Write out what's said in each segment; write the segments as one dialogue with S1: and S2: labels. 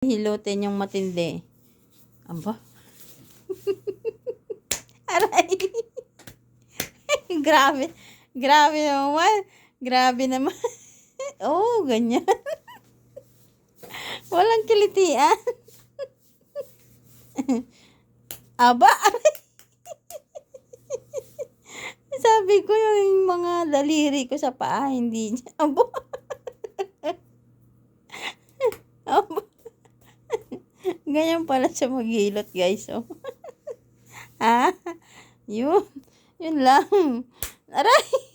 S1: Hilutin yung matindi. Aba. Aray. Grabe. Grabe naman. Grabe naman. oh, ganyan. Walang kilitian. Aba. Sabi ko yung mga daliri ko sa paa, hindi niya. Aba. Ganyan pala siya maghilot, guys. Oh. ah, yun. Yun lang. Aray!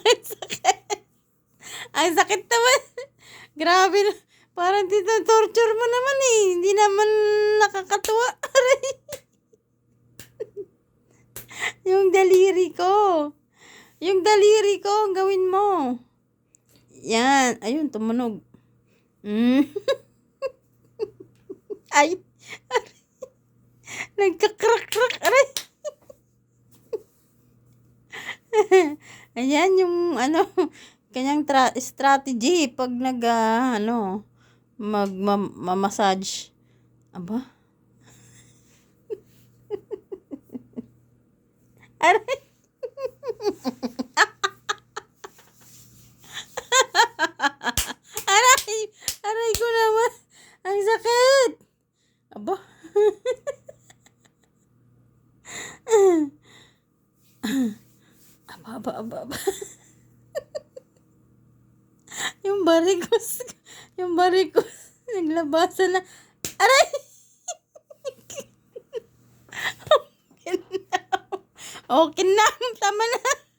S1: Ang sakit. Ang sakit naman. Grabe. na. Parang dito torture mo naman eh. Hindi naman nakakatuwa. Aray. Yung daliri ko. Yung daliri ko, ang gawin mo. Yan. Ayun, tumunog. Mm. Ay. Nagkakrak-krak. Aray. Ayan yung ano, kanyang tra- strategy pag nag, ah, ano, mag, ma- ma-massage. Aba. Aray! Aray ko naman. Ang sakit. Aba. aba, aba, aba, aba. yung barikos. Yung barikos. Naglabasan na. Aray! okay na. Okay na. Tama na.